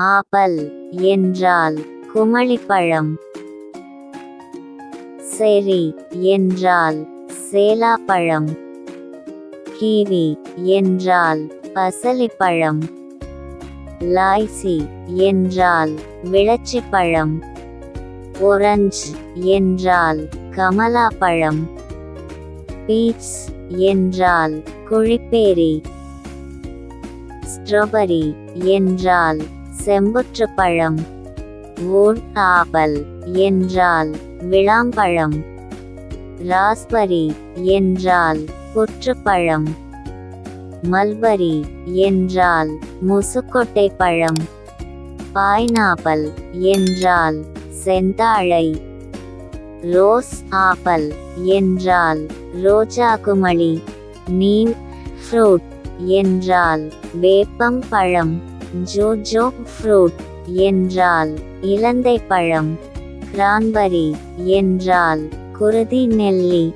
ஆப்பல் என்றால் குமளிப்பழம். செரி என்றால் சேலாப்பழம். கீவி என்றால் பசலிப்பழம். லாய்சி என்றால் விளச்சிப்பழம். ஒரஞ்சு என்றால் கமலாப்பழம். பீட்ஸ் என்றால் குழிப்பேரி. ஸ்ட்ராபெரி என்றால் செம்புற்றுப்பழம் ஓன் ஆப்பல் என்றால் விளாம்பழம். ராஸ்பரி என்றால் புற்றுப்பழம். மல்பரி என்றால் முசுக்கொட்டை பழம் பைனாப்பிள் என்றால் செந்தாழை. ரோஸ் ஆப்பல் என்றால் ரோஜா குமளி நீம் ஃப்ரூட் என்றால் வேப்பம் பழம். ஜோஜோ ஃப்ரூட் என்றால் இலந்தை பழம். கிரான்பரி என்றால் குருதி நெல்லி.